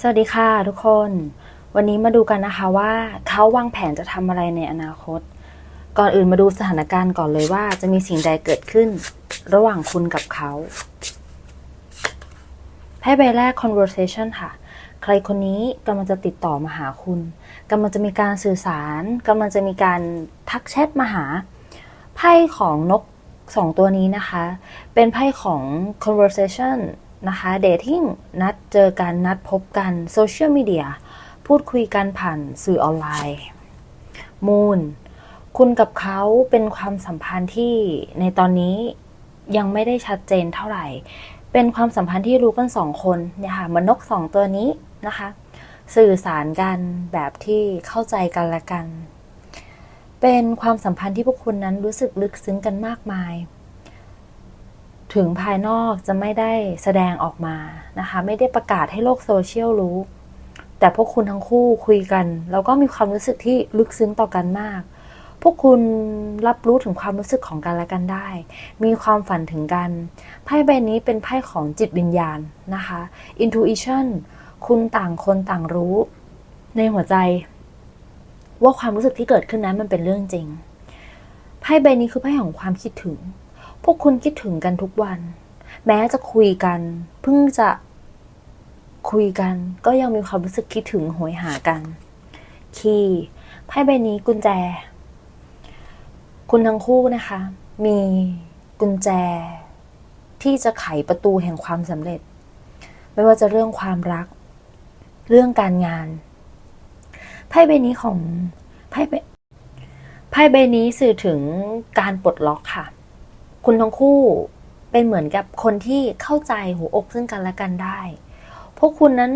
สวัสดีค่ะทุกคน วันนี้มาดูกันนะคะว่าเขาวางแผนจะทำอะไรในอนาคต ก่อนอื่นมาดูสถานการณ์ก่อนเลยว่าจะมีสิ่งใดเกิดขึ้น ระหว่างคุณกับเขาไพ่ใบแรก conversation ค่ะ ใครคนนี้กำลังจะติดต่อมาหาคุณกำลังจะมีการสื่อสารกำลังจะมีการทักแชทมาหา ไพ่ของนกสองตัวนี้นะคะ เป็นไพ่ของ conversation นะคะ dating นัดเจอกันนัดพบกัน social media พูดคุยกันผ่านสื่อออนไลน์ moon คุณกับเขาเป็นความสัมพันธ์ที่ในตอนนี้ยังไม่ได้ชัดเจนเท่าไหร่ เป็นความสัมพันธ์ที่รู้กันสองคนเนี่ยค่ะเหมันนกสองตัวนี้นะคะ สื่อสารกันแบบที่เข้าใจกันละกัน เป็นความสัมพันธ์ที่พวกคุณนั้นรู้สึกลึกซึ้งกันมากมาย ถึงภายนอกจะไม่ได้แสดงออกมานะคะ ไม่ได้ประกาศให้โลกโซเชียลรู้ แต่พวกคุณทั้งคู่คุยกัน แล้วก็มีความรู้สึกที่ลึกซึ้งต่อกันมาก พวกคุณรับรู้ถึงความรู้สึกของกันและกันได้ มีความฝันถึงกันไพ่ใบนี้เป็นไพ่ของจิตวิญญาณนะคะ intuition คุณต่างคนต่างรู้ ในหัวใจ ว่าความรู้สึกที่เกิดขึ้นนั้นมันเป็นเรื่องจริงไพ่ใบนี้คือไพ่ของความคิดถึง พวกคุณคิดถึงกันทุกวัน แม้จะคุยกันเพิ่งจะคุยกัน ก็ยังมีความรู้สึกคิดถึงโหยหากัน คีย์ไพ่ใบนี้กุญแจ คุณทั้งคู่นะคะ มีกุญแจ ที่จะไขประตูแห่งความสำเร็จ ไม่ว่าจะเรื่องความรัก เรื่องการงานไพ่ใบนี้ของไพ่ใบไพ่ใบนี้สื่อถึงการปลดล็อกค่ะ คุณทั้งคู่เป็นเหมือนกับคนที่เข้าใจหัวอกซึ่งกันและกันได้ พวกคุณนั้น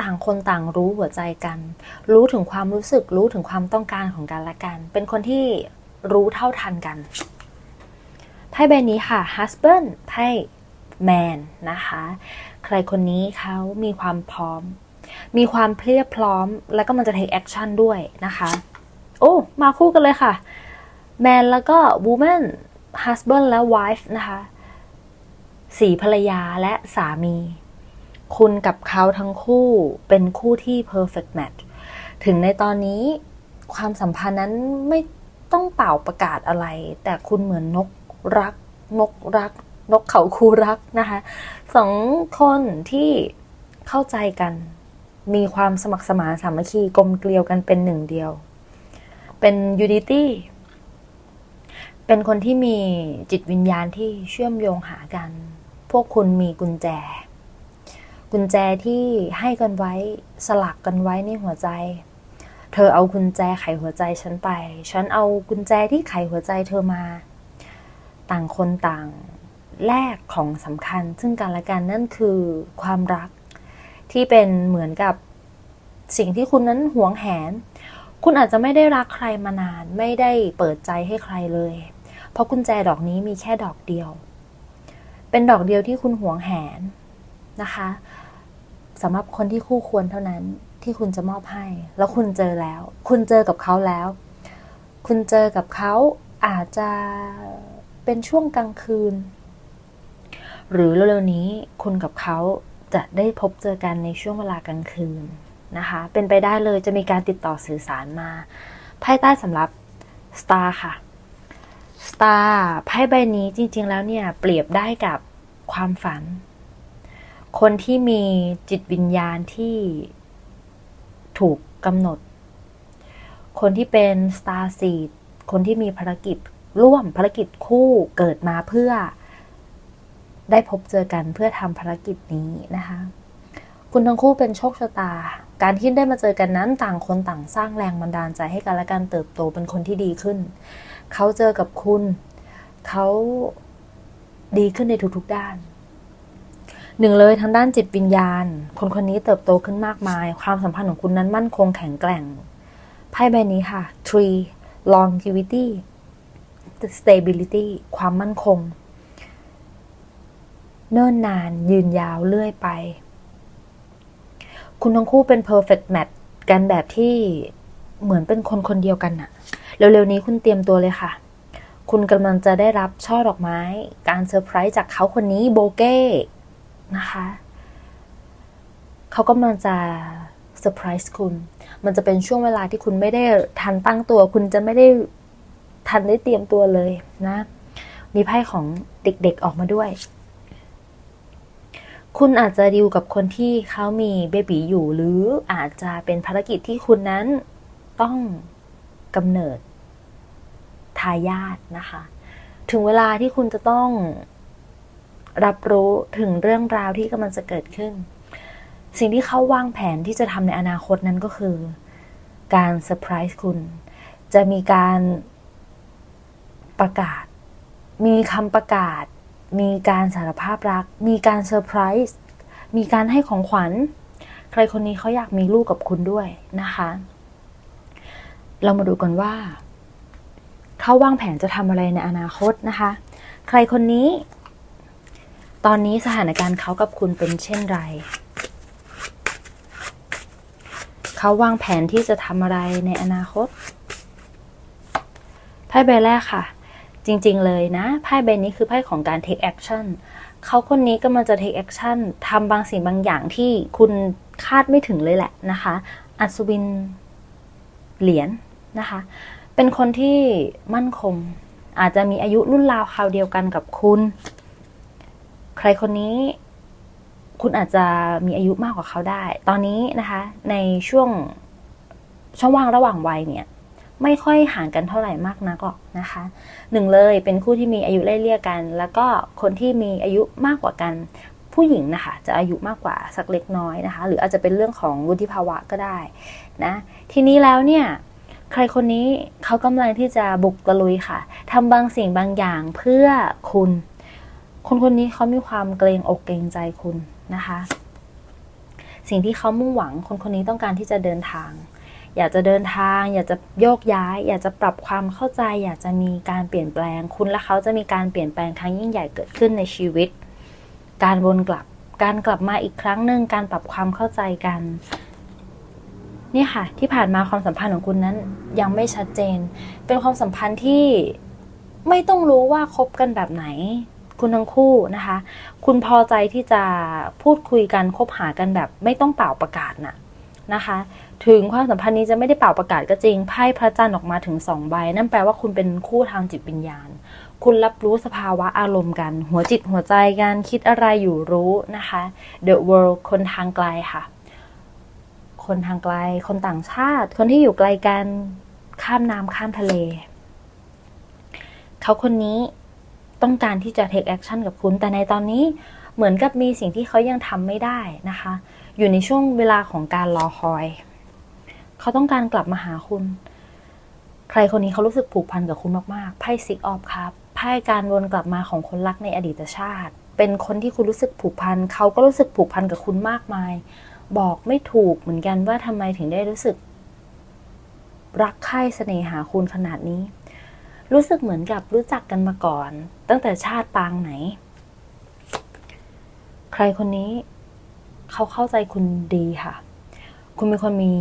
ต่างคนต่างรู้หัวใจกัน รู้ถึงความรู้สึก รู้ถึงความต้องการของกันและกัน เป็นคนที่รู้เท่าทันกัน ไพ่ใบนี้ค่ะ husband ไพ่ man นะคะ ใครคนนี้เขามีความพร้อม มีความเพรียบพร้อม แล้วก็มันจะ take action ด้วยนะคะ โอ้ มาคู่กันเลยค่ะ man แล้วก็ woman husband และ wife นะคะสี่ภรรยาและสามี คุณกับเขาทั้งคู่เป็นคู่ที่ perfect match ถึงในตอนนี้ความสัมพันธ์นั้นไม่ต้องเป่าประกาศอะไร แต่คุณเหมือนนกรัก นกรัก นกเขาคู่รักนะคะสองคนที่เข้าใจกัน มีความสมัครสมานสามัคคีกลมเกลียวกันเป็นหนึ่งเดียว เป็น unity เป็นคนที่มีจิตวิญญาณที่เชื่อมโยงหากัน พวกคุณมีกุญแจ กุญแจที่ให้กันไว้สลักกันไว้ในหัวใจ เธอเอากุญแจไขหัวใจฉันไป ฉันเอากุญแจที่ไขหัวใจเธอมา ต่างคนต่างแลกของสำคัญ ซึ่งกันและกันนั่นคือความรักที่เป็นเหมือนกับสิ่งที่คุณนั้นหวงแหน คุณอาจจะไม่ได้รักใครมานาน ไม่ได้เปิดใจให้ใครเลย เพราะกุญแจดอกนี้มีแค่ดอกเดียว เป็นดอกเดียวที่คุณหวงแหนนะคะสำหรับคนที่คู่ควรเท่านั้นที่คุณจะมอบให้ แล้วคุณเจอแล้ว คุณเจอกับเขาแล้ว คุณเจอกับเขาอาจจะเป็นช่วงกลางคืน หรือเร็วๆนี้คุณกับเขาจะได้พบเจอกันในช่วงเวลากลางคืนนะคะ เป็นไปได้เลยจะมีการติดต่อสื่อสารมาไพ่ใต้สำหรับ Star ค่ะ Star ไพ่ใบนี้จริง ๆ แล้วเนี่ย เปรียบได้กับความฝัน คนที่มีจิตวิญญาณที่ถูกกำหนด คนที่เป็น Star Seed คนที่มีภารกิจร่วมภารกิจคู่เกิดมาเพื่อได้พบเจอกันเพื่อทำภารกิจนี้นะคะ คุณทั้งคู่เป็นโชคชะตา การที่ได้มาเจอกันนั้นต่างคนต่างสร้างแรงบันดาลใจให้กันและกันเติบโตเป็นคนที่ดีขึ้น เขาเจอกับคุณ เขาดีขึ้นในทุกๆด้าน หนึ่งเลยทางด้านจิตวิญญาณ คนคนนี้เติบโตขึ้นมากมาย ความสัมพันธ์ของคุณนั้นมั่นคงแข็งแกร่ง ไพ่ใบนี้ค่ะ tree longevity stability ความมั่นคง เนิ่นนานยืนยาวเรื่อยไป คุณทั้งคู่เป็น perfect match กันแบบที่เหมือนเป็นคนคนเดียวกันอะ เร็วๆนี้คุณเตรียมตัวเลยค่ะ คุณกำลังจะได้รับช่อดอกไม้ การเซอร์ไพรส์จากเขาคนนี้โบเก้นะคะ เขากำลังจะเซอร์ไพรส์คุณ มันจะเป็นช่วงเวลาที่คุณไม่ได้ทันตั้งตัว คุณจะไม่ได้ทันได้เตรียมตัวเลยนะ มีไพ่ของเด็กๆออกมาด้วย คุณอาจจะดีลกับคนที่เขามีเบบีอยู่ หรืออาจจะเป็นภารกิจที่คุณนั้นต้องกำเนิด ทายาทนะคะ ถึงเวลาที่คุณจะต้องรับรู้ถึงเรื่องราวที่กำลังจะเกิดขึ้น สิ่งที่เขาวางแผนที่จะทำในอนาคตนั้นก็คือ การเซอร์ไพรส์คุณ จะมีการประกาศ มีคำประกาศ มีการสารภาพรัก มีการเซอร์ไพรส์มีการให้ของขวัญ ใครคนนี้เขาอยากมีลูกกับคุณด้วยนะคะ เรามาดูกันว่า เขาวางแผนจะทำอะไรในอนาคตนะคะ ใครคนนี้ ตอนนี้สถานการณ์เขากับคุณเป็นเช่นไร เขาวางแผนที่จะทำอะไรในอนาคต ไพ่ใบแรกค่ะ จริงๆเลยนะ ไพ่ใบนี้คือไพ่ของการ take action เขาคนนี้กำลังจะ take action ทำบางสิ่งบางอย่างที่คุณคาดไม่ถึงเลยแหละนะคะ อัศวินเหรียญนะคะ เป็นคนที่มั่นคง อาจจะมีอายุรุ่นราวคราวเดียวกันกับคุณ ใครคนนี้ คุณอาจจะมีอายุมากกว่าเขาได้ ตอนนี้นะคะ ในช่วงช่องว่างระหว่างวัยเนี่ย ไม่ค่อยห่างกันเท่าไหร่มากนักหรอกนะคะหนึ่งเลยเป็นคู่ที่มีอายุไล่เลี่ยกัน แล้วก็คนที่มีอายุมากกว่ากันผู้หญิงนะคะจะอายุมากกว่าสักเล็กน้อยนะคะ หรืออาจจะเป็นเรื่องของวุฒิภาวะก็ได้นะ ทีนี้แล้วเนี่ย ใครคนนี้เขากำลังที่จะบุกตะลุยค่ะทำบางสิ่งบางอย่างเพื่อคุณ คนคนนี้เขามีความเกรงอกเกรงใจคุณนะคะ สิ่งที่เขามุ่งหวังคนคนนี้ต้องการที่จะเดินทาง อยากจะเดินทาง อยากจะโยกย้าย อยากจะปรับความเข้าใจ อยากจะมีการเปลี่ยนแปลง คุณและเขาจะมีการเปลี่ยนแปลงครั้งยิ่งใหญ่เกิดขึ้นในชีวิต การวนกลับ การกลับมาอีกครั้งหนึ่งการปรับความเข้าใจกัน นี่ค่ะ ที่ผ่านมาความสัมพันธ์ของคุณนั้นยังไม่ชัดเจน เป็นความสัมพันธ์ที่ไม่ต้องรู้ว่าคบกันแบบไหน คุณทั้งคู่นะคะ คุณพอใจที่จะพูดคุยกันคบหากันแบบ ไม่ต้องเป่าประกาศน่ะนะคะ ถึงความสัมพันธ์นี้จะไม่ได้เป่าประกาศก็จริงไพ่พระจันทร์ออกมาถึงสองใบ นั่นแปลว่าคุณเป็นคู่ทางจิตวิญญาณ คุณรับรู้สภาวะอารมณ์กัน หัวจิตหัวใจกันคิดอะไรอยู่รู้นะคะ The world คนทางไกลค่ะ คนทางไกล คนต่างชาติ คนที่อยู่ไกลกันข้ามน้ำข้ามทะเล เขาคนนี้ต้องการที่จะ take action กับคุณ แต่ในตอนนี้เหมือนกับมีสิ่งที่เขายังทำไม่ได้นะคะ อยู่ในช่วงเวลาของการรอคอย เขาต้องการกลับมาหาคุณ ใครคนนี้เขารู้สึกผูกพันกับคุณมากๆ ไพ่ซิกออฟครับไพ่การวนกลับมาของคนรักในอดีตชาติ เป็นคนที่คุณรู้สึกผูกพัน เขาก็รู้สึกผูกพันกับคุณมากมาย บอกไม่ถูกเหมือนกันว่าทำไมถึงได้รู้สึก รักใคร่เสน่หาคุณขนาดนี้ รู้สึกเหมือนกับรู้จักกันมาก่อน ตั้งแต่ชาติปางไหน ใครคนนี้ เขาเข้าใจคุณดีค่ะ คุณเป็นคนมี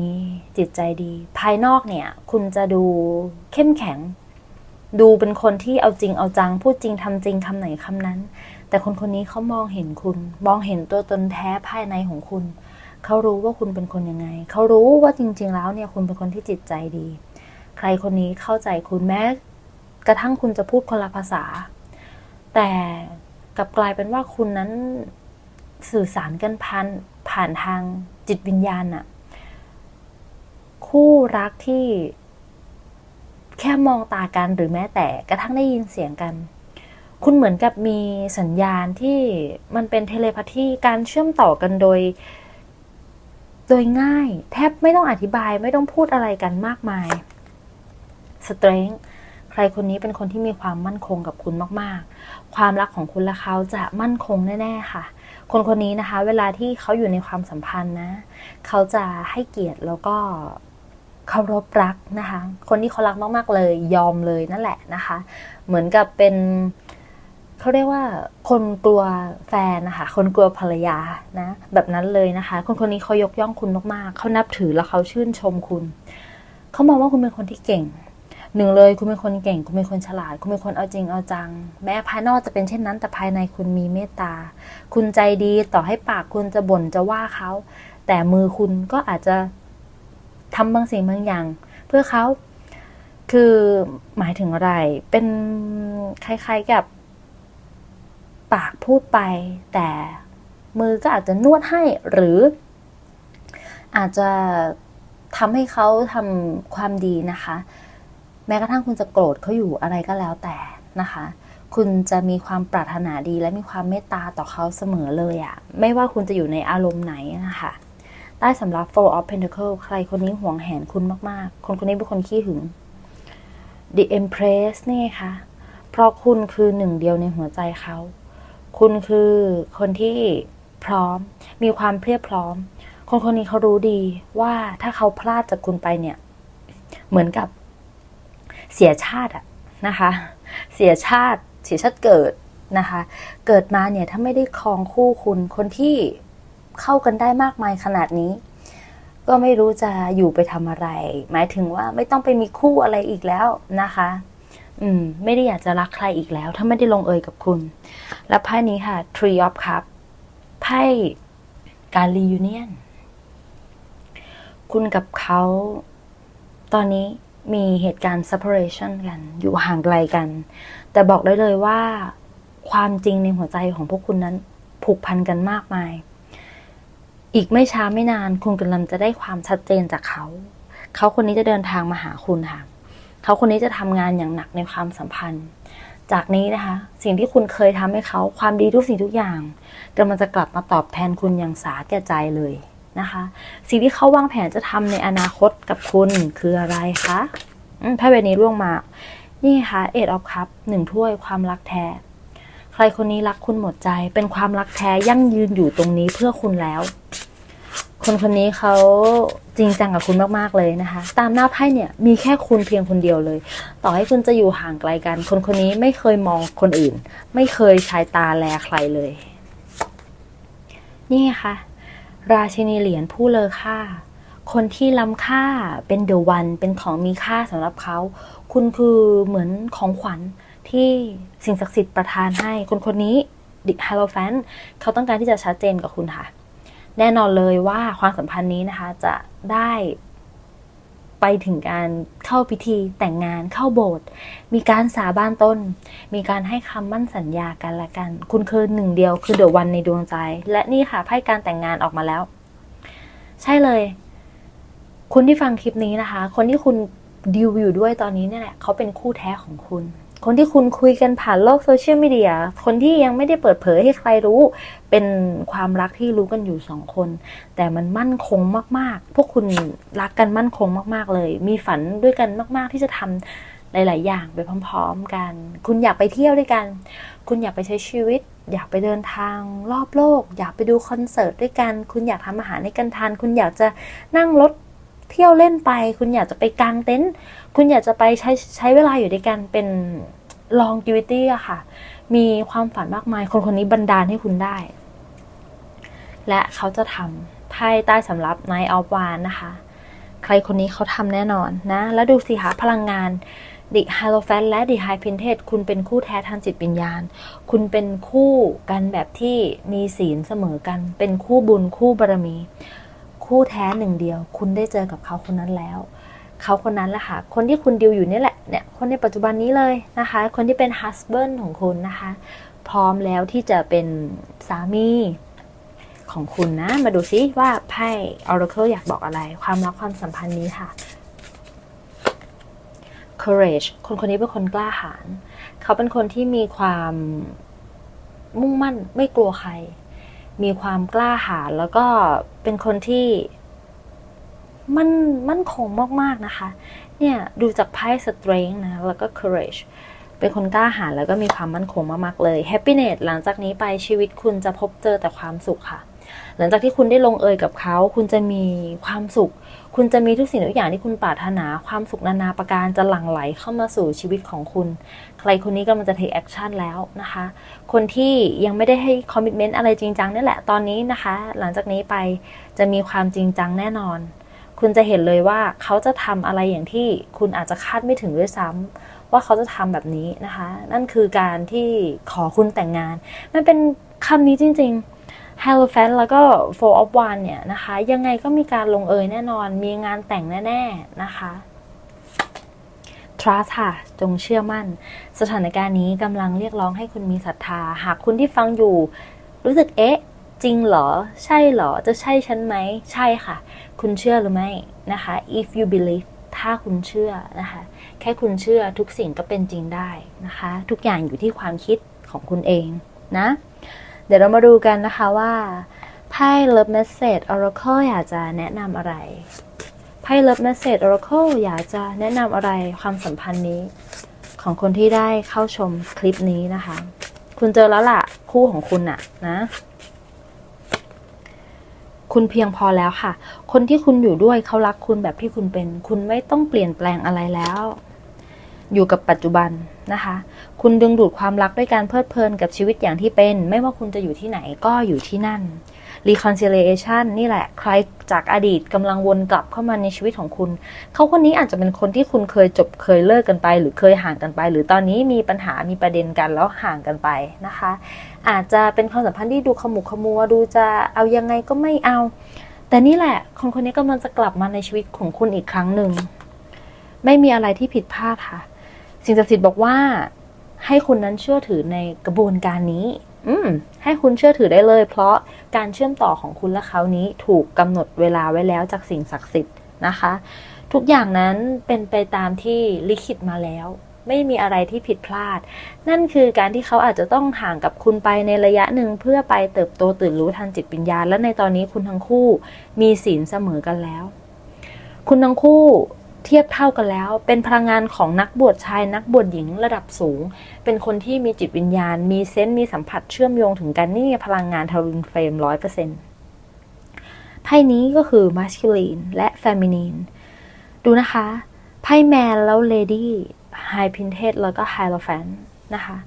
จิตใจดี ภายนอกเนี่ย คุณจะดูเข้มแข็ง ดูเป็นคนที่เอาจริงเอาจัง พูดจริงทำจริงคำไหนคำนั้น แต่คนคนนี้เขามองเห็นคุณ มองเห็นตัวตนแท้ภายในของคุณ เขารู้ว่าคุณเป็นคนยังไง เขารู้ว่าจริง ๆ แล้วเนี่ยคุณเป็นคนที่จิตใจดี ใครคนนี้เข้าใจคุณแม้กระทั่งคุณจะพูดคนละภาษา แต่กลับกลายเป็นว่าคุณนั้นสื่อสารกันผ่านผ่านทางจิตวิญญาณอะคู่รักที่แค่มองตากันหรือแม้แต่กระทั่งได้ยินเสียงกัน คุณเหมือนกับมีสัญญาณที่มันเป็นเทเลพาธีการเชื่อมต่อกันโดย โดยง่ายแทบไม่ต้องอธิบายไม่ต้องพูดอะไรกันมากมาย strength ใครคนนี้เป็นคนที่มีความมั่นคงกับคุณมากๆ ความรักของคุณและเขาจะมั่นคงแน่ๆค่ะ คนคนนี้นะคะ เวลาที่เขาอยู่ในความสัมพันธ์นะ เขาจะให้เกียรติแล้วก็เคารพรักนะคะ คนที่เขารักมากๆเลยยอมเลยนั่นแหละนะคะ เหมือนกับเป็น เขาเรียกว่าคนกลัวแฟนนะคะคนกลัวภรรยานะ แบบนั้นเลยนะคะ คนคนนี้เขายกย่องคุณมากๆเขานับถือแล้วเขาชื่นชมคุณเขามองว่าคุณเป็นคนที่เก่งหนึ่งเลยคุณเป็นคนเก่ง คุณเป็นคนฉลาด คุณเป็นคนเอาจริงเอาจัง แม้ภายนอกจะเป็นเช่นนั้น แต่ภายในคุณมีเมตตา คุณใจดีต่อให้ปากคุณจะบ่นจะว่าเขา แต่มือคุณก็อาจจะทำบางสิ่งบางอย่าง เพื่อเขาคือหมายถึงอะไร เป็นคล้ายๆกับ ปากพูดไป แต่มือก็อาจจะนวดให้หรือ อาจจะทำให้เขาทำความดีนะคะ แม้กระทั่งคุณจะโกรธเขาอยู่อะไรก็แล้วแต่นะคะ คุณจะมีความปรารถนาดีและมีความเมตตาต่อเขาเสมอเลยอะไม่ว่าคุณจะอยู่ในอารมณ์ไหนนะคะใต้สำหรับ Four of Pentacle ใครคนนี้ห่วงแหนคุณมากๆ คนคนนี้เป็นคนขี้หึง The Empress นี่ไงคะ เพราะคุณคือหนึ่งเดียวในหัวใจเขา คุณคือคนที่พร้อม มีความเพียบพร้อม คนคนนี้เขารู้ดีว่าถ้าเขาพลาดจากคุณไปเนี่ย เหมือนกับเสียชาติอะนะคะ เสียชาติ เสียชาติเกิดนะคะ เกิดมาเนี่ยถ้าไม่ได้ครองคู่คุณ คนที่เข้ากันได้มากมายขนาดนี้ ก็ไม่รู้จะอยู่ไปทำอะไร หมายถึงว่าไม่ต้องไปมีคู่อะไรอีกแล้วนะคะ อืม ไม่ได้อยากจะรักใครอีกแล้ว ถ้าไม่ได้ลงเอยกับคุณ และไพ่นี้ค่ะ Tree of Cup ไพ่การ reunion คุณกับเขา ตอนนี้มีเหตุการณ์ separation กัน อยู่ห่างไกลกัน แต่บอกได้เลยว่า ความจริงในหัวใจของพวกคุณนั้น ผูกพันกันมากมาย อีกไม่ช้าไม่นาน คุณกำลังจะได้ความชัดเจนจากเขา เขาคนนี้จะเดินทางมาหาคุณค่ะ เขาคนนี้จะทำงานอย่างหนักในความสัมพันธ์ จากนี้นะคะ สิ่งที่คุณเคยทำให้เขาความดีทุกสิ่งทุกอย่างกำลังจะกลับมาตอบแทนคุณอย่างสาแก่ใจเลยนะคะ สิ่งที่เขาวางแผนจะทำในอนาคตกับคุณคืออะไรคะอืมไพ่ใบนี้ร่วงมา นี่ค่ะเอ็ดออฟคัพหนึ่งถ้วยความรักแท้ ใครคนนี้รักคุณหมดใจ เป็นความรักแท้ยั่งยืนอยู่ตรงนี้เพื่อคุณแล้ว คนคนนี้เขาจริงจังกับคุณมากๆเลยนะคะ ตามหน้าไพ่เนี่ยมีแค่คุณเพียงคนเดียวเลย ต่อให้คุณจะอยู่ห่างไกลกัน คนคนนี้ไม่เคยมองคนอื่น ไม่เคยชายตาแลใครเลย นี่ค่ะ ราชินีเหรียญผู้เลอค่า คนที่ล้ำค่าเป็นเดอะวันเป็นของมีค่าสำหรับเขา คุณคือเหมือนของขวัญที่สิ่งศักดิ์สิทธิ์ประทานให้ คนคนนี้ดิฮาโลแฟนเขาต้องการที่จะชัดเจนกับคุณค่ะ แน่นอนเลยว่าความสัมพันธ์นี้นะคะจะได้ไปถึงการเข้าพิธีแต่งงานเข้าโบสถ์มีการสาบานต้น มีการให้คำมั่นสัญญากันละกัน คุณคือหนึ่งเดียวคือเดอะวันในดวงใจ และนี่ค่ะไพ่การแต่งงานออกมาแล้ว ใช่เลย คุณที่ฟังคลิปนี้นะคะ คนที่คุณดิวอยู่ด้วยตอนนี้เนี่ยแหละเขาเป็นคู่แท้ของคุณ คนที่คุณคุยกันผ่านโลกโซเชียลมีเดีย คนที่ยังไม่ได้เปิดเผยให้ใครรู้ เป็นความรักที่รู้กันอยู่สองคน แต่มันมั่นคงมาก ๆ พวกคุณรักกันมั่นคงมาก ๆ เลย มีฝันด้วยกันมาก ๆ ที่จะทำหลาย ๆ อย่างไปพร้อม ๆ กัน คุณอยากไปเที่ยวด้วยกัน คุณอยากไปใช้ชีวิต อยากไปเดินทางรอบโลก อยากไปดูคอนเสิร์ตด้วยกัน คุณอยากทำอาหารในกันทาน คุณอยากจะนั่งรถ เที่ยวเล่นไป คุณอยากจะไปกางเต็นท์คุณอยากจะไปใช้ใช้เวลาอยู่ด้วยกันเป็น longevity อะค่ะ มีความฝันมากมาย คนคนนี้บันดาลให้คุณได้ และเขาจะทำไพ่ใต้สำรับ Night of w a n นะคะ ใครคนนี้เขาทำแน่นอนนะ แล้วดูสิคะพลังงานดิไฮโลแฟนและดิไฮพินเทสคุณเป็นคู่แท้ทางจิตวิญญาณ คุณเป็นคู่กันแบบที่มีศีลเสมอกัน เป็นคู่บุญคู่บารมี คู่แท้หนึ่งเดียว คุณได้เจอกับเขาคนนั้นแล้ว เขาคนนั้นแหละค่ะ คนที่คุณดิวอยู่นี่แหละเนี่ยคนในปัจจุบันนี้เลยนะคะ คนที่เป็นฮัสเบิลของคุณนะคะ พร้อมแล้วที่จะเป็นสามีของคุณนะ มาดูซิว่าไพ่ Oracle อยากบอกอะไร ความรักความสัมพันธ์นี้ค่ะ courage คนคนนี้เป็นคนกล้าหาญ เขาเป็นคนที่มีความมุ่งมั่นไม่กลัวใคร มีความกล้าหาญแล้วก็เป็นคนที่มันมั่นคงมาก ๆ นะคะ เนี่ย ดูจากไพ่ strength นะ แล้วก็ courage เป็นคนกล้าหาญแล้วก็มีความมั่นคงมาก ๆ เลย happiness หลังจากนี้ไปชีวิตคุณจะพบเจอแต่ความสุขค่ะ หลังจากที่คุณได้ลงเอยกับเขา คุณจะมีความสุข คุณจะมีทุกสิ่งทุกอย่างที่คุณปรารถนาความสุขนานาประการจะหลั่งไหลเข้ามาสู่ชีวิตของคุณ ใครคนนี้กำลังจะ take action แล้วนะคะ คนที่ยังไม่ได้ให้ commitment อะไรจริงจังนี่แหละตอนนี้นะคะ หลังจากนี้ไปจะมีความจริงจังแน่นอน คุณจะเห็นเลยว่าเขาจะทำอะไรอย่างที่คุณอาจจะคาดไม่ถึงด้วยซ้ำว่าเขาจะทำแบบนี้นะคะ นั่นคือการที่ขอคุณแต่งงานมันเป็นคำนี้จริง Hello f a n แล้วก็ Four of One เนี่ยนะคะ ยังไงก็มีการลงเอยแน่นอน มีงานแต่งแน่ ๆ นะคะ trust ค่ะ จงเชื่อมั่น สถานการณ์นี้กำลังเรียกร้องให้คุณมีศรัทธา หากคุณที่ฟังอยู่ รู้สึกเอ๊ะ จริงเหรอ ใช่เหรอ จะใช่ฉันไหม ใช่ค่ะ คุณเชื่อหรือไม่นะคะ if you believe ถ้าคุณเชื่อนะคะ แค่คุณเชื่อทุกสิ่งก็เป็นจริงได้นะคะ ทุกอย่างอยู่ที่ความคิดของคุณเองนะ ดี๋ยวเรามาดูกันนะคะว่าไพ่ Love Message Oracle อยากจะแนะนำอะไรไพ่ Love Message Oracle อยากจะแนะนำอะไรความสัมพันธ์นี้ ของคนที่ได้เข้าชมคลิปนี้นะคะ คุณเจอแล้วล่ะ คู่ของคุณน่ะนะคุณเพียงพอแล้วค่ะ คนที่คุณอยู่ด้วยเขารักคุณแบบที่คุณเป็น คุณไม่ต้องเปลี่ยนแปลงอะไรแล้ว อยู่กับปัจจุบันนะคะ คุณดึงดูดความรักด้วยการเพลิดเพลินกับชีวิตอย่างที่เป็น ไม่ว่าคุณจะอยู่ที่ไหนก็อยู่ที่นั่น reconciliation นี่แหละ ใครจากอดีตกำลังวนกลับเข้ามาในชีวิตของคุณ เขาคนนี้อาจจะเป็นคนที่คุณเคยจบเคยเลิกกันไป หรือเคยห่างกันไป หรือตอนนี้มีปัญหามีประเด็นกันแล้วห่างกันไปนะคะ อาจจะเป็นความสัมพันธ์ที่ดูขมุกขมัวดูจะเอายังไงก็ไม่เอา แต่นี่แหละ คนคนนี้กำลังจะกลับมาในชีวิตของคุณอีกครั้งหนึ่งไม่มีอะไรที่ผิดพลาดค่ะ สิ่งศักดิ์สิทธิ์บอกว่า ให้คุณนั้นเชื่อถือในกระบวนการนี้ อืม ให้คุณเชื่อถือได้เลย เพราะการเชื่อมต่อของคุณและเขานี้ถูกกำหนดเวลาไว้แล้วจากสิ่งศักดิ์สิทธิ์นะคะ ทุกอย่างนั้นเป็นไปตามที่ลิขิตมาแล้วไม่มีอะไรที่ผิดพลาด นั่นคือการที่เขาอาจจะต้องห่างกับคุณไปในระยะหนึ่งเพื่อไปเติบโตตื่นรู้ทางจิตวิญญาณ และในตอนนี้คุณทั้งคู่มีศีลเสมอกันแล้ว คุณทั้งคู่ เทียบเท่ากันแล้ว เป็นพลังงานของนักบวชชายนักบวชหญิงระดับสูง เป็นคนที่มีจิตวิญญาณ มีเซนต์มีสัมผัสเชื่อมโยงถึงกันนี่พลังงานทารุนเฟรมร้อยเปอร์เซ็นต์ไพ่นี้ก็คือ masculine และ feminine ดูนะคะไพ่แมนแล้ว lady high pinted แล้วก็ hierophant นะคะ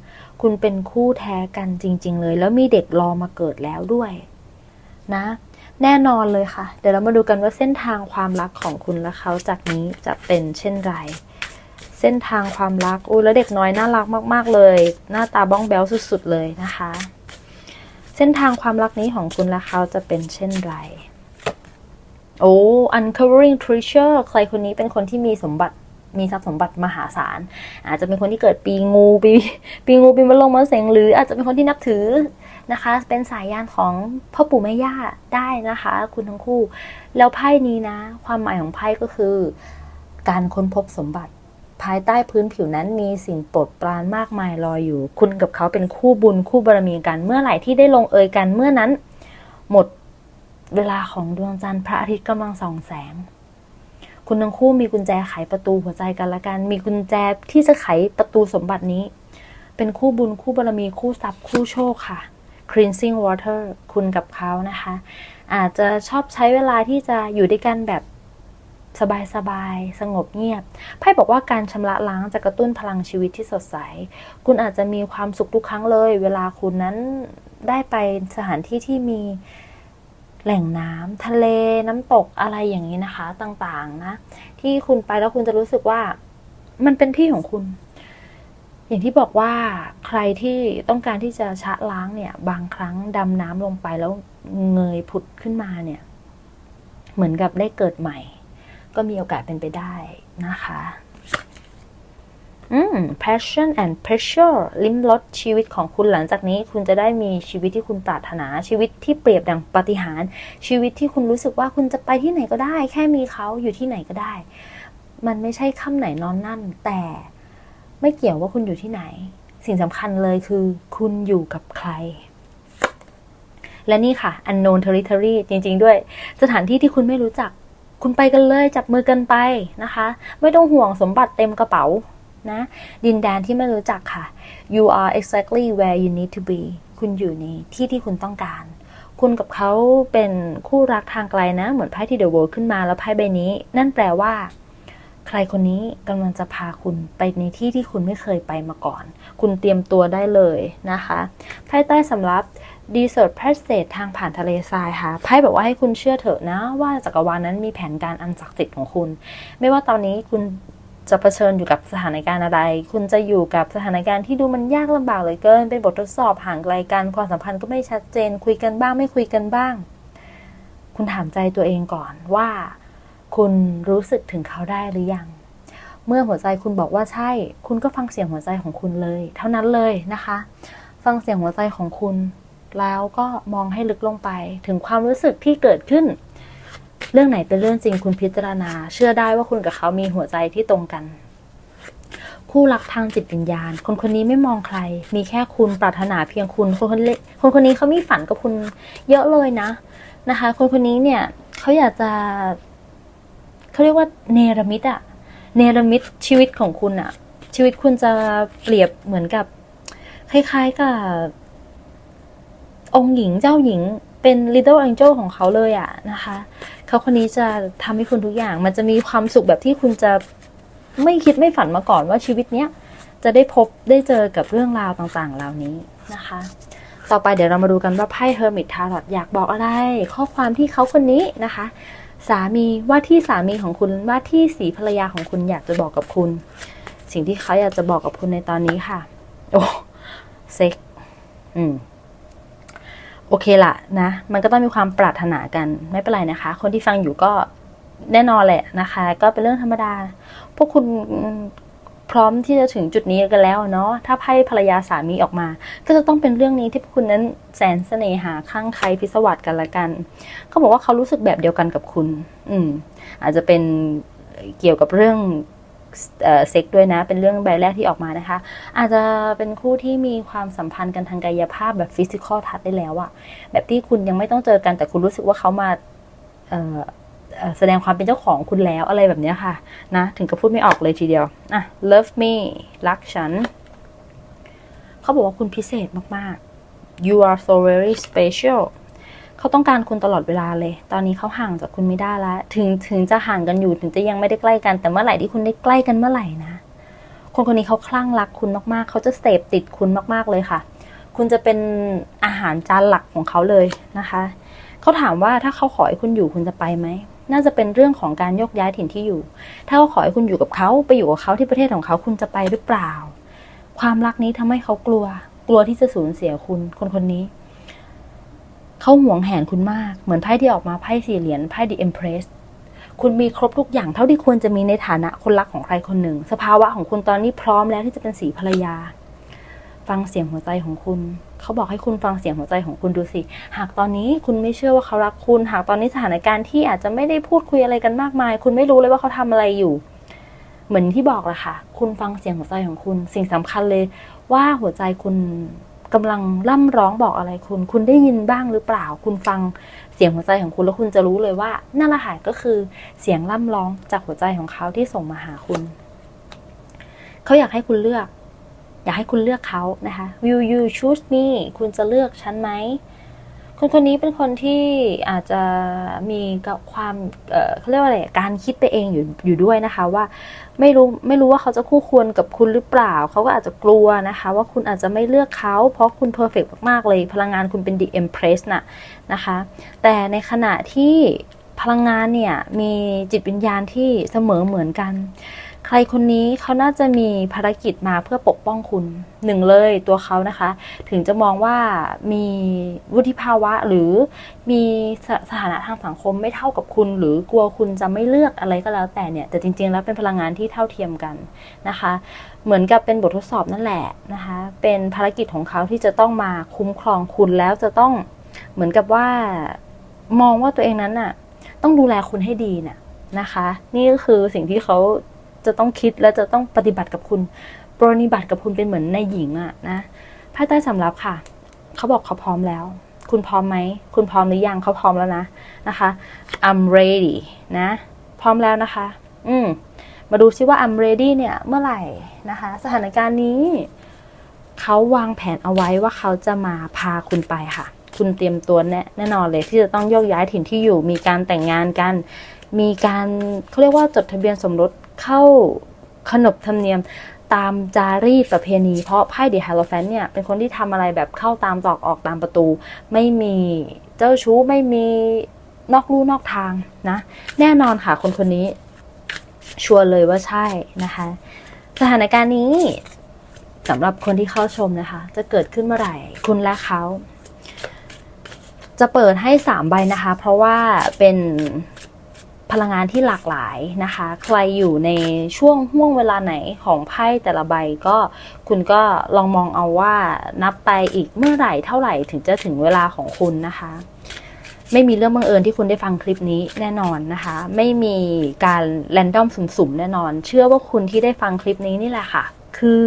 คุณเป็นคู่แท้กันจริง ๆ เลย แล้วมีเด็กรอมาเกิดแล้วด้วย นะ แน่นอนเลยค่ะ เดี๋ยวเรามาดูกันว่าเส้นทางความรักของคุณและเขาจากนี้จะเป็นเช่นไร เส้นทางความรักอุ้ยแล้วเด็กน้อยน่ารักมาก ๆ เลย หน้าตาบ้องแบ้วสุด ๆ เลยนะคะ เส้นทางความรักนี้ของคุณและเขาจะเป็นเช่นไรโอ้ uncovering treasure ใครคนนี้เป็นคนที่มีสมบัติมีทรัพย์สมบัติมหาศาล อาจจะเป็นคนที่เกิดปีงูปีปีงูปีมะลงมะเสงหรืออาจจะเป็นคนที่นับถือ นะคะ เป็นสายยานของพ่อปู่แม่ย่าได้นะคะ คุณทั้งคู่ แล้วไพ่นี้นะ ความหมายของไพ่ก็คือ การค้นพบสมบัติ ภายใต้พื้นผิวนั้นมีสิ่งโปรดปรานมากมายรออยู่ คุณกับเขาเป็นคู่บุญคู่บารมีกันเมื่อไหร่ที่ได้ลงเอยกันเมื่อนั้น หมดเวลาของดวงจันทร์พระอาทิตย์กำลังส่องแสงคุณทั้งคู่มีกุญแจไขประตูหัวใจกันละกัน มีกุญแจที่จะไขประตูสมบัตินี้ เป็นคู่บุญคู่บารมีคู่ทรัพย์คู่โชคค่ะ cleansing water คุณกับเขานะคะ อาจจะชอบใช้เวลาที่จะอยู่ด้วยกันแบบสบายๆสงบเงียบ ไพ่บอกว่าการชำระล้างจะกระตุ้นพลังชีวิตที่สดใส คุณอาจจะมีความสุขทุกครั้งเลย เวลาคุณนั้นได้ไปสถานที่ที่มีแหล่งน้ำทะเลน้ำตกอะไรอย่างนี้นะคะ ต่างๆนะ ที่คุณไปแล้วคุณจะรู้สึกว่า มันเป็นที่ของคุณ อย่างที่บอกว่าใครที่ต้องการที่จะชะล้างเนี่ย บางครั้งดำน้ำลงไปแล้วเงยผุดขึ้นมาเนี่ย เหมือนกับได้เกิดใหม่ ก็มีโอกาสเป็นไปได้นะคะอืม passion and pressure ลิ้มรสชีวิตของคุณหลังจากนี้ คุณจะได้มีชีวิตที่คุณปรารถนาชีวิตที่เปรียบดังปาฏิหาริย์ชีวิตที่คุณรู้สึกว่าคุณจะไปที่ไหนก็ได้ แค่มีเขาอยู่ที่ไหนก็ได้ มันไม่ใช่ค่ำไหนนอนนั่นแต่ ไม่เกี่ยวว่าคุณอยู่ที่ไหน สิ่งสำคัญเลยคือคุณอยู่กับใคร และนี่ค่ะ unknown territory จริง ๆ ด้วย สถานที่ที่คุณไม่รู้จัก คุณไปกันเลย จับมือกันไปนะคะ ไม่ต้องห่วงสมบัติเต็มกระเป๋านะดินแดนที่ไม่รู้จักค่ะ you are exactly where you need to be คุณอยู่ในที่ที่คุณต้องการ คุณกับเขาเป็นคู่รักทางไกลนะ เหมือนไพ่ที่ The World ขึ้นมาแล้วไพ่ใบนี้ นั่นแปลว่า ใครคนนี้กำลังจะพาคุณไปในที่ที่คุณไม่เคยไปมาก่อน คุณเตรียมตัวได้เลยนะคะไพ่ใต้สำรับ Desert Passage ทางผ่านทะเลทรายค่ะ ไพ่บอกว่าให้คุณเชื่อเถอะนะ ว่าจักรวาลนั้นมีแผนการอันศักดิ์สิทธิ์ของคุณ ไม่ว่าตอนนี้คุณจะเผชิญอยู่กับสถานการณ์อะไร คุณจะอยู่กับสถานการณ์ที่ดูมันยากลำบากเหลือเกิน เป็นบททดสอบห่างไกลกัน ความสัมพันธ์ก็ไม่ชัดเจน คุยกันบ้างไม่คุยกันบ้าง คุณถามใจตัวเองก่อนว่า คุณรู้สึกถึงเขาได้หรือยัง เมื่อหัวใจคุณบอกว่าใช่ คุณก็ฟังเสียงหัวใจของคุณเลย เท่านั้นเลยนะคะ ฟังเสียงหัวใจของคุณ แล้วก็มองให้ลึกลงไป ถึงความรู้สึกที่เกิดขึ้น เรื่องไหนเป็นเรื่องจริงคุณพิจารณา เชื่อได้ว่าคุณกับเขามีหัวใจที่ตรงกัน คู่รักทางจิตวิญญาณ คนคนนี้ไม่มองใคร มีแค่คุณปรารถนาเพียงคุณ คนคนคนคนนี้เขามีฝันกับคุณเยอะเลยนะนะคะ คนคนนี้เนี่ยเขาอยากจะ เขาเรียกว่าเนรมิตอะเนรมิตชีวิตของคุณอะชีวิตคุณจะเปรียบเหมือนกับ คล้ายๆกับ องค์หญิงเจ้าหญิงเป็น little angel ของเขาเลยอะนะคะเขาคนนี้จะทำให้คุณทุกอย่าง มันจะมีความสุขแบบที่คุณจะไม่คิดไม่ฝันมาก่อนว่าชีวิตเนี้ยจะได้พบได้เจอกับเรื่องราวต่างๆ เหล่านี้นะคะ ต่อไปเดี๋ยวเรามาดูกันว่าไพ่ Hermit Tarot อยากบอกอะไร ข้อความที่เขาคนนี้นะคะ สามีว่าที่สามีของคุณว่าที่สีภรรยาของคุณอยากจะบอกกับคุณ สิ่งที่เขาอยากจะบอกกับคุณในตอนนี้ค่ะ โอ้เซ็กอืมโอเคละนะ มันก็ต้องมีความปรารถนากันไม่เป็นไรนะคะ คนที่ฟังอยู่ก็แน่นอนแหละนะคะ ก็เป็นเรื่องธรรมดา พวกคุณ พร้อมที่จะถึงจุดนี้กันแล้วเนาะถ้าไพ่ภรรยาสามีออกมา ก็จะต้องเป็นเรื่องนี้ที่พวกคุณนั้นแสนเสน่หาข้างใครพิศวาสกันละกันเขาบอกว่าเขารู้สึกแบบเดียวกันกับคุณ อืม อาจจะเป็นเกี่ยวกับเรื่องเซ็กด้วยนะ เป็นเรื่องใบแรกที่ออกมานะคะ อาจจะเป็นคู่ที่มีความสัมพันธ์กันทางกายภาพแบบฟิสิกอลทัชได้แล้วอะแบบที่คุณยังไม่ต้องเจอกันแต่คุณรู้สึกว่าเขามาเออ แสดงความเป็นเจ้าของคุณแล้วอะไรแบบนี้ค่ะนะถึงกับพูดไม่ออกเลยทีเดียวอะ love me รักฉัน เขาบอกว่าคุณพิเศษมากๆ you are so very special เขาต้องการคุณตลอดเวลาเลย ตอนนี้เขาห่างจากคุณไม่ได้แล้ว ถึงถึงจะห่างกันอยู่ถึงจะยังไม่ได้ใกล้กัน แต่เมื่อไหร่ที่คุณได้ใกล้กันเมื่อไหร่นะ คนคนนี้เขาคลั่งรักคุณมากๆ เขาจะเสพติดคุณมากๆเลยค่ะ คุณจะเป็นอาหารจานหลักของเขาเลยนะคะ เขาถามว่าถ้าเขาขอให้คุณอยู่คุณจะไปไหม น่าจะเป็นเรื่องของการยกย้ายถิ่นที่อยู่ ถ้าเขาขอให้คุณอยู่กับเขาไปอยู่กับเขาที่ประเทศของเขาคุณจะไปหรือเปล่า ความรักนี้ทำให้เขากลัว กลัวที่จะสูญเสียคุณคนคนนี้ เขาห่วงแหนคุณมาก เหมือนไพ่ที่ออกมาไพ่สี่เหรียญไพ่ The Empress คุณมีครบทุกอย่างเท่าที่ควรจะมีในฐานะคนรักของใครคนหนึ่ง สภาวะของคุณตอนนี้พร้อมแล้วที่จะเป็นสีภรรยา ฟังเสียงหัวใจของคุณ เขาบอกให้คุณฟังเสียงหัวใจของคุณดูสิ หากตอนนี้คุณไม่เชื่อว่าเขารักคุณ หากตอนนี้สถานการณ์ที่อาจจะไม่ได้พูดคุยอะไรกันมากมาย คุณไม่รู้เลยว่าเขาทำอะไรอยู่ เหมือนที่บอกแหละค่ะ คุณฟังเสียงหัวใจของคุณ สิ่งสำคัญเลย ว่าหัวใจคุณกำลังล่ำร้องบอกอะไรคุณ คุณได้ยินบ้างหรือเปล่า คุณฟังเสียงหัวใจของคุณแล้วคุณจะรู้เลยว่านั่นแหละค่ะก็คือเสียงล่ำร้องจากหัวใจของเขาที่ส่งมาหาคุณ เขาอยากให้คุณเลือก อยากให้คุณเลือกเขานะคะ will you choose me คุณจะเลือกฉันไหมคนคนนี้เป็นคนที่อาจจะมีกับความเขาเรียกว่าอะไรการคิดไปเองอยู่อยู่ด้วยนะคะว่าไม่รู้ไม่รู้ว่าเขาจะคู่ควรกับคุณหรือเปล่า เขาก็อาจจะกลัวนะคะ ว่าคุณอาจจะไม่เลือกเขา เพราะคุณเพอร์เฟกมากๆเลย พลังงานคุณเป็น the empress น่ะนะคะ แต่ในขณะที่พลังงานเนี่ยมีจิตวิญญาณที่เสมอเหมือนกัน ใครคนนี้เขาน่าจะมีภารกิจมาเพื่อปกป้องคุณหนึ่งเลยตัวเขานะคะ ถึงจะมองว่ามีวุฒิภาวะหรือมีสสถานะทางสังคมไม่เท่ากับคุณ หรือกลัวคุณจะไม่เลือกอะไรก็แล้วแต่เนี่ยแต่จริง ๆ แล้วเป็นพลังงานที่เท่าเทียมกันนะคะ เหมือนกับเป็นบททดสอบนั่นแหละนะคะ เป็นภารกิจของเขาที่จะต้องมาคุ้มครองคุณแล้วจะต้องเหมือนกับว่ามองว่าตัวเองนั้นน่ะต้องดูแลคุณให้ดีน่ะนะคะ นี่ก็คือสิ่งที่เขา จะต้องคิดและจะต้องปฏิบัติกับคุณ ปรนิบัติกับคุณเป็นเหมือนในหญิงอะนะไพ่ใต้สำรับค่ะ เขาบอกเขาพร้อมแล้ว คุณพร้อมไหม คุณพร้อมหรือยังเขาพร้อมแล้วนะนะคะ I'm ready นะ พร้อมแล้วนะคะ อืมมาดูซิว่า I'm ready เนี่ยเมื่อไหร่นะคะ สถานการณ์นี้ เขาวางแผนเอาไว้ว่าเขาจะมาพาคุณไปค่ะ คุณเตรียมตัวแน่แน่นอนเลยที่จะต้องโยกย้ายถิ่นที่อยู่ มีการแต่งงานกัน มีการเขาเรียกว่าจดทะเบียนสมรส เข้าขนบธรรมเนียมตามจารีตประเพณี เพราะไพ่เดฮาโลแฟนเนี่ยเป็นคนที่ทำอะไรแบบเข้าตามตอกออกตามประตู ไม่มีเจ้าชู้ไม่มีนอกลู่นอกทางนะ แน่นอนค่ะคนคนนี้ชัวร์เลยว่าใช่นะคะ สถานการณ์นี้สำหรับคนที่เข้าชมนะคะ จะเกิดขึ้นเมื่อไหร่ คุณและเขา จะเปิดให้สามใบนะคะ เพราะว่าเป็น พลังงานที่หลากหลายนะคะ ใครอยู่ในช่วงห่วงเวลาไหนของไพ่แต่ละใบก็คุณก็ลองมองเอาว่านับไปอีกเมื่อไหร่เท่าไหร่ถึงจะถึงเวลาของคุณนะคะ ไม่มีเรื่องบังเอิญที่คุณได้ฟังคลิปนี้แน่นอนนะคะ ไม่มีการแรนดอมสุ่มๆแน่นอน เชื่อว่าคุณที่ได้ฟังคลิปนี้นี่แหละค่ะ คือ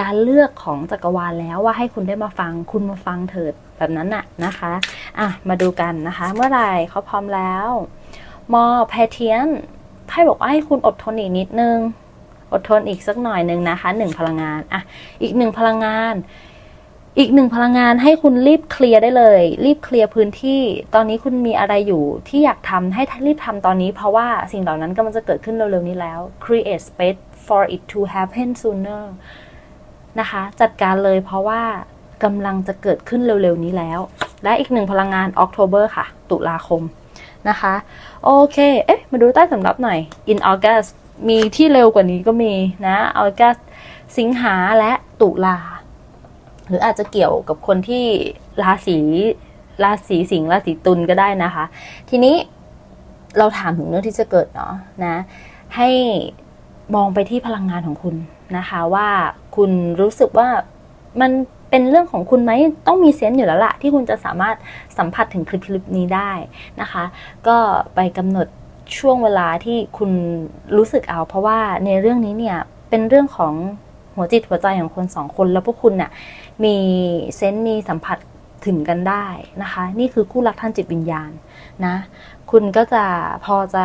การเลือกของจักรวาลแล้วว่าให้คุณได้มาฟังคุณมาฟังเถิดแบบนั้นน่ะนะคะ อะมาดูกันนะคะ เมื่อไหร่เขาพร้อมแล้ว มอแพเทียนไพ่บอกว่าให้คุณอดทนอีกนิดนึง อดทนอีกสักหน่อยหนึ่งนะคะหนึ่งพลังงานอะอีกหนึ่งพลังงาน อีกหนึ่งพลังงานให้คุณรีบเคลียร์ได้เลย รีบเคลียร์พื้นที่ ตอนนี้คุณมีอะไรอยู่ที่อยากทำให้รีบทำตอนนี้ เพราะว่าสิ่งเหล่านั้นกำลังจะเกิดขึ้นเร็วๆนี้แล้ว create space for it to happen sooner นะคะ จัดการเลยเพราะว่ากำลังจะเกิดขึ้นเร็วๆนี้แล้ว และอีกหนึ่งพลังงาน October ค่ะ ตุลาคม นะคะ โอเค เอ๊ะ มาดูใต้สำรับหน่อย in August มีที่เร็วกว่านี้ก็มีนะ August สิงหาและตุลา หรืออาจจะเกี่ยวกับคนที่ราศีราศีสิงห์ราศีตุลก็ได้นะคะ ทีนี้เราถามถึงเรื่องที่จะเกิดเนาะนะ ให้มองไปที่พลังงานของคุณนะคะ ว่าคุณรู้สึกว่ามัน เป็นเรื่องของคุณไหมต้องมีเซนส์อยู่แล้วล่ะที่คุณจะสามารถสัมผัสถึงคลิปคลิปนี้ได้นะคะ ก็ไปกำหนดช่วงเวลาที่คุณรู้สึกเอา เพราะว่าในเรื่องนี้เนี่ยเป็นเรื่องของหัวจิตหัวใจของคนสองคนแล้วพวกคุณน่ะมีเซนส์มีสัมผัสถึงกันได้นะคะ นี่คือคู่รักทางจิตวิญญาณนะ คุณก็จะพอจะ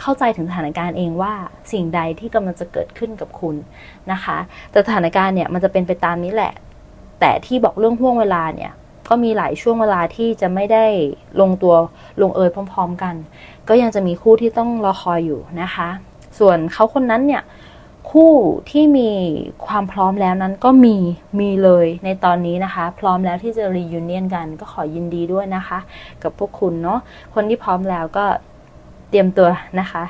เข้าใจถึงสถานการณ์เองว่าสิ่งใดที่กำลังจะเกิดขึ้นกับคุณนะคะ แต่สถานการณ์เนี่ยมันจะเป็นไปตามนี้แหละ แต่ที่บอกเรื่องห่วงเวลาเนี่ย ก็มีหลายช่วงเวลาที่จะไม่ได้ลงตัวลงเอยพร้อม ๆ กัน ก็ยังจะมีคู่ที่ต้องรอคอยอยู่นะคะ ส่วนเขาคนนั้นเนี่ยคู่ที่มีความพร้อมแล้วนั้นก็มีมีเลยในตอนนี้นะคะ พร้อมแล้วที่จะรียูเนียนกันก็ขอยินดีด้วยนะคะ กับพวกคุณเนาะคนที่พร้อมแล้วก็เตรียมตัวนะคะ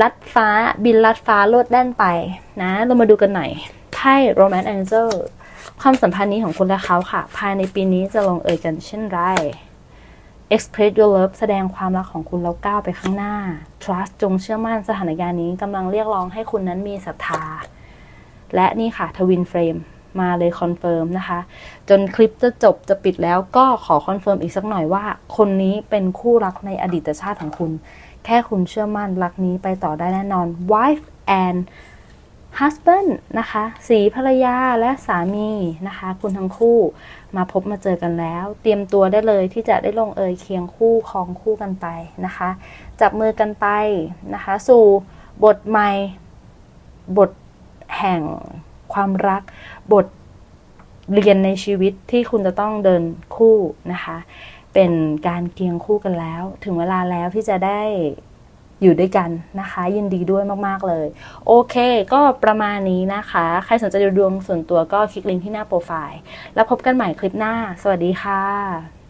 ลัดฟ้าบินลัดฟ้าโลดแล่นไปนะ เรามาดูกันหน่อยไพ่ Romance Angel ความสัมพันธ์นี้ของคุณและเขาค่ะ ภายในปีนี้จะลงเอยกันเช่นไร express your love แสดงความรักของคุณแล้วก้าวไปข้างหน้า trust จงเชื่อมั่นสถานการณ์นี้กำลังเรียกร้องให้คุณนั้นมีศรัทธา และนี่ค่ะทวินเฟรมมาเลยคอนเฟิร์มนะคะ จนคลิปจะจบจะปิดแล้วก็ขอคอนเฟิร์มอีกสักหน่อยว่า คนนี้เป็นคู่รักในอดีตชาติของคุณ แค่คุณเชื่อมั่นรักนี้ไปต่อได้แน่นอน wife and husband นะคะสีภรรยาและสามีนะคะ คุณทั้งคู่มาพบมาเจอกันแล้ว เตรียมตัวได้เลยที่จะได้ลงเอยเคียงคู่คองคู่กันไปนะคะ จับมือกันไปนะคะ สู่บทใหม่บทแห่งความรัก บทเรียนในชีวิตที่คุณจะต้องเดินคู่นะคะ เป็นการเคียงคู่กันแล้ว ถึงเวลาแล้วที่จะได้ อยู่ด้วยกันนะคะ ยินดีด้วยมาก ๆ เลย โอเค ก็ประมาณนี้นะคะ ใครสนใจดูดวงส่วนตัวก็คลิกลิงก์ที่หน้าโปรไฟล์ แล้วพบกันใหม่คลิปหน้า สวัสดีค่ะ